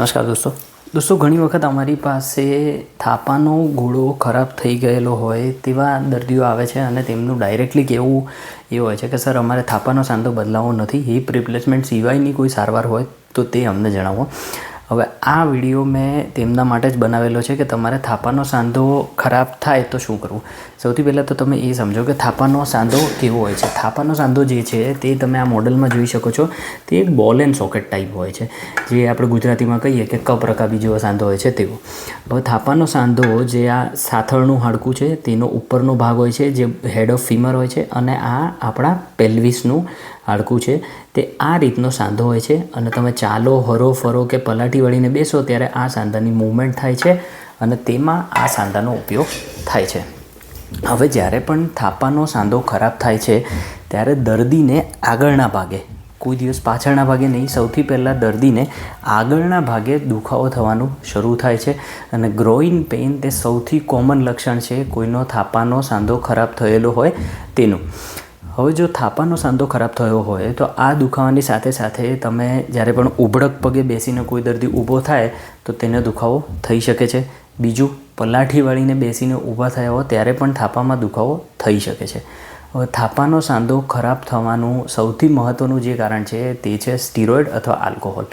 નમસ્કાર દોસ્તો. દોસ્તો, ઘણી વખત અમારી પાસે થાપાનો ઘોડો ખરાબ થઈ ગયેલો હોય તેવા દર્દીઓ આવે છે અને તેમનું ડાયરેક્ટલી કહેવું એ હોય છે કે, સર, અમારે થાપાનો સાંધો બદલાવો નથી. હિપ રિપ્લેસમેન્ટ સિવાયની કોઈ સારવાર હોય તો તે અમને જણાવો. હવે આ વીડિયો મેં તેમના માટે જ બનાવેલો છે કે તમારે થાપાનો સાંધો ખરાબ થાય તો શું કરવું? સૌથી પહેલાં તો તમે એ સમજો કે થાપાનો સાંધો કેવો હોય છે. થાપાનો સાંધો જે છે તે તમે આ મોડલમાં જોઈ શકો છો. તે એક બોલ એન્ડ સોકેટ ટાઈપ હોય છે. જે આપણે ગુજરાતીમાં કહીએ કે કપ રકાબી જેવો સાંધો હોય છે તેવો. હવે થાપાનો સાંધો જે આ સાથળનું હાડકું છે તેનો ઉપરનો ભાગ હોય છે જે હેડ ઓફ ફીમર હોય છે અને આ આપણા પેલ્વિસનું હાડકું છે. તે આ રીતનો સાંધો હોય છે અને તમે ચાલો, હરો, ફરો કે પલાટી વળીને બેસો ત્યારે આ સાંધાની મૂવમેન્ટ થાય છે અને તેમાં આ સાંધાનો ઉપયોગ થાય છે. હવે જ્યારે પણ થાપાનો સાંધો ખરાબ થાય છે ત્યારે દર્દીને આગળના ભાગે, કોઈ દિવસ પાછળના ભાગે નહીં, સૌથી પહેલાં દર્દીને આગળના ભાગે દુખાવો થવાનું શરૂ થાય છે અને ગ્રોઈન પેઇન તે સૌથી કોમન લક્ષણ છે. કોઈનો થાપાનો સાંધો ખરાબ થયેલો હોય તેનું. હવે જો થાપાનો સાંધો ખરાબ થયો હોય, તો આ દુખાવાની સાથે સાથે તમે જ્યારે પણ ઉબળક પગે બેસીને કોઈ દર્દી ઊભો થાય, તો તેને દુખાવો થઈ શકે છે. બીજું, પલાઠી વાળીને બેસીને ઊભા થયા હો ત્યારે પણ થાપામાં દુખાવો થઈ શકે છે. થાપાનો સાંધો ખરાબ થવાનું સૌથી મહત્ત્વનું જે કારણ છે તે છે સ્ટીરોઇડ અથવા આલ્કોહોલ.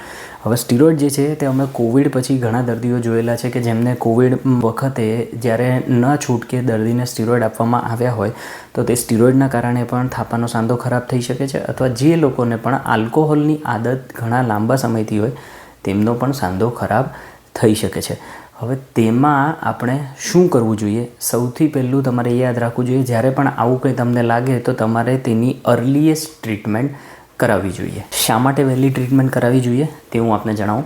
હવે સ્ટીરોઇડ જે છે તે અમે કોવિડ પછી ઘણા દર્દીઓ જોયેલા છે કે જેમને કોવિડ વખતે જ્યારે ન છૂટકે દર્દીને સ્ટીરોઇડ આપવામાં આવ્યા હોય, તો તે સ્ટીરોઇડના કારણે પણ થાપાનો સાંધો ખરાબ થઈ શકે છે અથવા જે લોકોને પણ આલ્કોહોલની આદત ઘણા લાંબા સમયથી હોય, તેમનો પણ સાંધો ખરાબ થઈ શકે છે. હવે તેમાં આપણે શું કરવું જોઈએ? સૌથી પહેલું તમારે યાદ રાખવું જોઈએ, જ્યારે પણ આવું કંઈ તમને લાગે તો તમારે તેની અર્લીએસ્ટ ટ્રીટમેન્ટ કરાવવી જોઈએ. શા માટે વહેલી ટ્રીટમેન્ટ કરાવવી જોઈએ તે હું આપને જણાવું.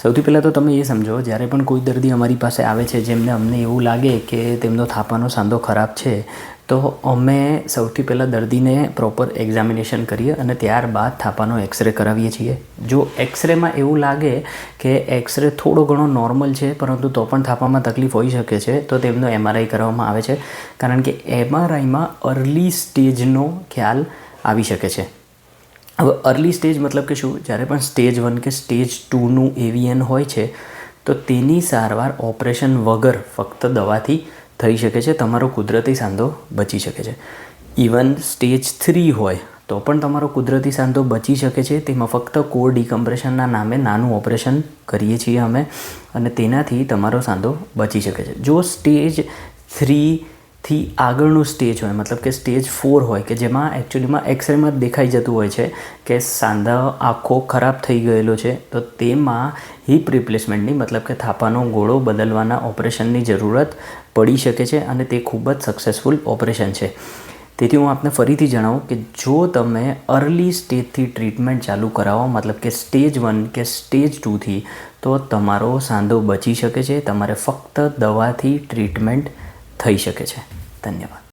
સૌથી પહેલાં તો તમે એ સમજો, જ્યારે પણ કોઈ દર્દી અમારી પાસે આવે છે, જેમને અમને એવું લાગે કે તેમનો થાપાનો સાંધો ખરાબ છે, તો અમે સૌથી પહેલાં દર્દીને પ્રોપર એક્ઝામિનેશન કરીએ અને ત્યારબાદ થાપાનો એક્સરે કરાવીએ છીએ. જો એક્સરેમાં એવું લાગે કે એક્સરે થોડો ઘણો નોર્મલ છે, પરંતુ તો પણ થાપામાં તકલીફ હોઈ શકે છે, તો તેમનો એમઆરઆઈ કરવામાં આવે છે. કારણ કે એમઆરઆઈમાં અર્લી સ્ટેજનો ખ્યાલ આવી શકે છે. હવે અર્લી સ્ટેજ મતલબ કે શું? જ્યારે પણ સ્ટેજ વન કે સ્ટેજ ટુનું એવીએન હોય છે, તો તેની સારવાર ઓપરેશન વગર ફક્ત દવાથી થઈ શકે છે. તમારો કુદરતી સાંધો બચી શકે છે. ઇવન સ્ટેજ થ્રી હોય, તો પણ તમારો કુદરતી સાંધો બચી શકે છે. તેમાં ફક્ત કોર ડિકમ્પ્રેશનના નામે નાનું ઓપરેશન કરીએ છીએ અમે, અને તેનાથી તમારો સાંધો બચી શકે છે. જો સ્ટેજ થ્રીથી આગળનું સ્ટેજ હોય, મતલબ કે સ્ટેજ ફોર હોય, કે જેમાં એકચ્યુઅલીમાં એક્સરેમાં દેખાઈ જતું હોય છે કે સાંધા આખો ખરાબ થઈ ગયેલો છે, તો તેમાં હિપ રિપ્લેસમેન્ટની મતલબ કે થાપાનો ગોળો બદલવાના ઓપરેશનની જરૂરત પડી શકે છે અને તે ખૂબ જ સક્સેસફુલ ઓપરેશન છે. તેથી હું આપને ફરીથી જણાવું કે જો તમે અર્લી સ્ટેજથી ટ્રીટમેન્ટ ચાલુ કરાવો, મતલબ કે સ્ટેજ વન કે સ્ટેજ ટુથી તો તમારો સાંધો બચી શકે છે, તમારે ફક્ત દવાથી ટ્રીટમેન્ટ થઈ શકે છે. धन्यवाद